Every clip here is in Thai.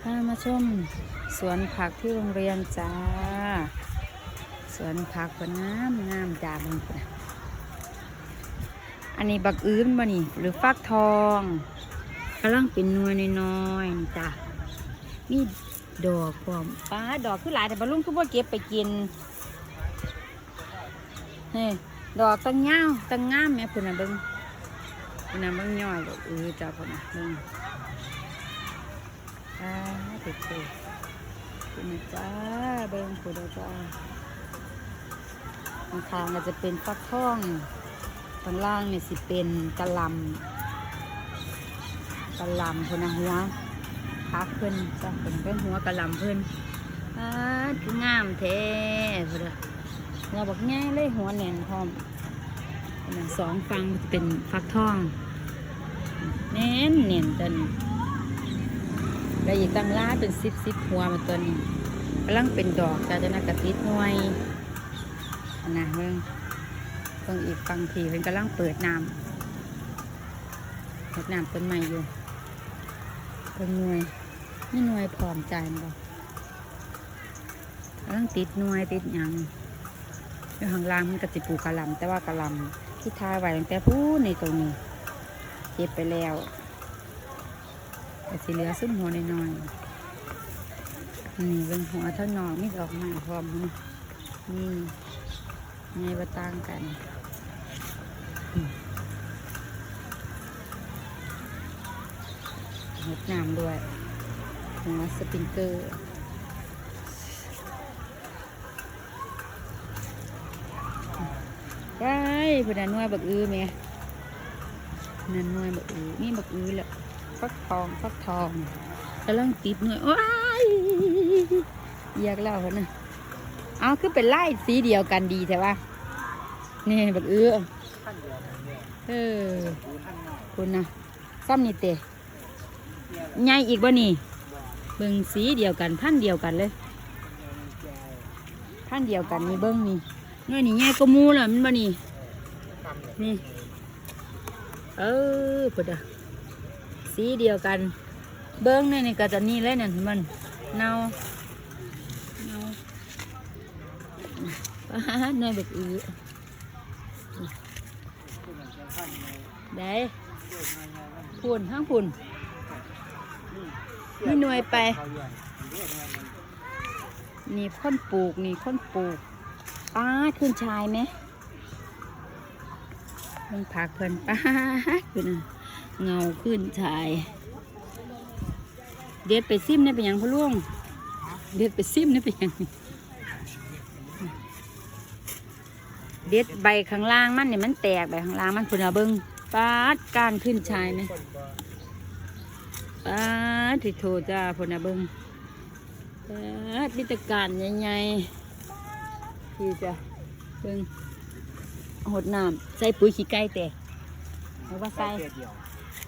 พามาชมสวนผักที่โรงเรียนจ้า สวนผักก็งามงามจ้าบางนะอันนี้บักอื้นบ่นี่ หรือฟักทองกำลังเป็นนวยน้อยๆจ้ามีดอกพร้อมป้าดอกคือหลายแต่บรรลุงคือบ่เก็บไปกินเฮ้ดอกตั้งยาวตั้งงามแม่พุ่นน่ะเบิ่งพุ่นน่ะเบิ่งย่อยดอกอื้อจ้าพุ่นน่ะเบิ่งอ่า เด็กๆคุณจ้าเบิ้งผู้ดจ้าข้างทางก็จจะเป็นฟักทองข้างล่างเนี่ยสิเป็นกะลำกะลำคนนะหัวพักเพิ่อนจ้ะเป็นเป็นหัวกะลำเพิ่อนอ่าคืองามแท้พุ่นน่ะหัวบักง่ายเลยหัวแน่นพร้อมสองฟังจะเป็นฟักทองแน่นเน่นจน แล้วอีกตั้งล้าเป็นสิบสิบหัวมาตัวนี้กำลังเป็นดอกจ้าจะน่ากระติดหน่วยนะเพิ่งเพิ่งอีกฟังทีเพิ่งกำลังเปิดน้ำเปิดน้ำต้นใหม่อยู่เป็นหน่วยนี่หน่วยพร้อมใจมันบ่กำลังติดหน่วยติดยังอยู่ข้างล่างมันกระติปูกกะลำแต่ว่ากระลำที่ทายไว้ตั้งแต่พูนในตรงนี้เก็บไปแล้ว แต่สีเหลือซุ้มหัวน้อยๆนี่เป็นหัวเท่านอกมีดอกไม้พร้อมนะนี่ไงบะต่างกันอืมหดน้ำด้วยหัวสปริงเกอร์ไปพนันนวยบักอือเมียนันนวยบักอือนี่บักอือแหละ ฟักทองฟักทองกำลังติดหน่วยว้ายอยากเล่าคนนะเอาคือเป็นไล่สีเดียวกันดีแต่ว่านี่แบักเอื้อเออคุณนะซ้ำนี่เตะใหญ่อีกบ่นี่เบิ่งสีเดียวกันพันเดียวกันเลยพันเดียวกันนี่เบิ่งนี่น้อยนี่ใหญ่ก็มูแล้วมันบ่นี่นี่เออพุดอะ สีเดียวกัน เบิ้งในนี่ก็จะนี่เลยนั่นมันเนาเนาป้าดหน่อยแบบอือได้พุ่นห้างพุ่นนี่หน่วยไป นี่ค้นปลูกนี่ค้นปลูกป้าขึ้นชายไหมเพิ่งผักเพิ่นป้าขึ้นน่ะ เงาขึ้นชาย เด็ดไปซิมนี่เป็นยังพ่อลุงเด็ดไปซิมนี่เป็นยังเด็ดใบข้างล่างมันเนี่ยมันแตกใบข้างล่างมันพุ่นเอาเบิ้งปาดการขึ้นชายไหมปาดที่โทจ้าพุ่นเอาเบิ้งปาดมิตรการใหญ่ๆพี่จะเบิ้งหดน้ำใส่ปุ๋ยขี้ไก่แตกหรือว่าใส่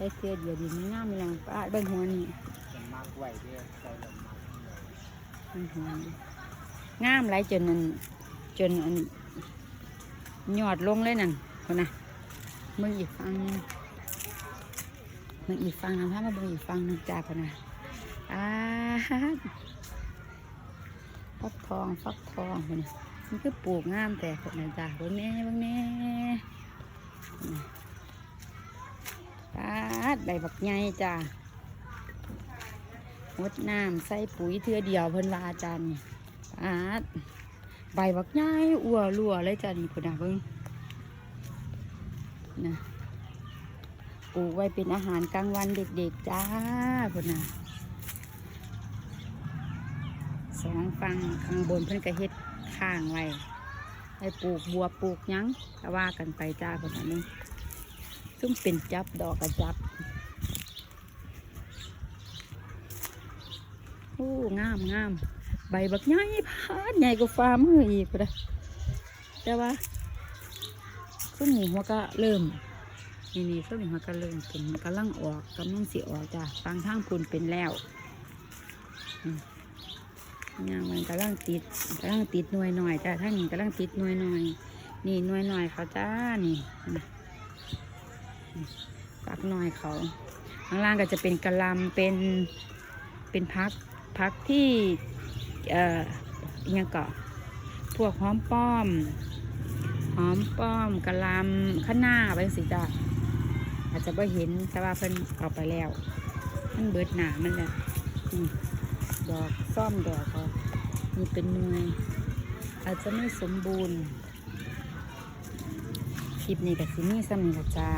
ส่เสื้อเดียวดีมันงามเลยป้าเบิ่งหัวนี่มันมากไหวเด้อใส่ลงมาเบิ่งหัวนี่งามหลายจนนั่นจนอันยอดลงเลยนั่นคนน่ะมึงอีกฟังหนึ่งมึงอีกฟังนะถ้ามาเบิ่งอีกฟังหนึงจ้าคนน่ะอ้าฟักทองฟักทองคนนี้มันคือปลูกงามแต่คนน่ะจ้าเบิ่งแน่เบิ่งแน่ปาด ใบบักใหญ่จ้างดน้ำใส่ปุ๋ยเทือเดียวเพิ่นว่าอาจารย์นี่อาดใบบักย้ายอัวรัวเลยจ้านี่พุ่นะเบิ่งนะปลูกไว้เป็นอาหารกลางวันเด็กๆจ้าพุ่นะสองฟังข้างบนเพิ่นก็เฮ็ดข้างไว้ให้ปลูกบัวปลูกยังก็ว่ากันไปจ้าพุ่นน่ะนี่ซึ่งเป็นจับดอกกระจับ โอ้งามงามใบบักใหญ่พาดใหญ่กว่าฟ้ามืออีกเลยแต่ว่าส้มหนีหัวก็เริ่มนี่นี่ส้มหัวก็เริ่มเป็นกำลังออกกำลังสิออกจ้ะฟังทางคุณเป็นแล้วอืมย่มันกำลังติดกำลังติดหน่วยหน่อยจ้ะท่านกำลังติดหน่วยหน่อย นี่หน่วยหน่อยเขาจ้านี่ปักหน่อยเขาข้างล่างก็จะเป็นกระลำเป็นเป็นพัก พักที่เอ่อยังเกาะพวกหอมป้อม หอมป้อมกะลำข้าหน้าไปสิจ้าอาจจะไม่เห็นแต่ว่าเพิ่นเอาไปแล้ว มันเบิดหนามันแหละดอกซ่อมดอกเขามีเป็นหน่วยอาจจะไม่สมบูรณ์คลิปนี้ก็สิมีซ้ำนี่ละจ้า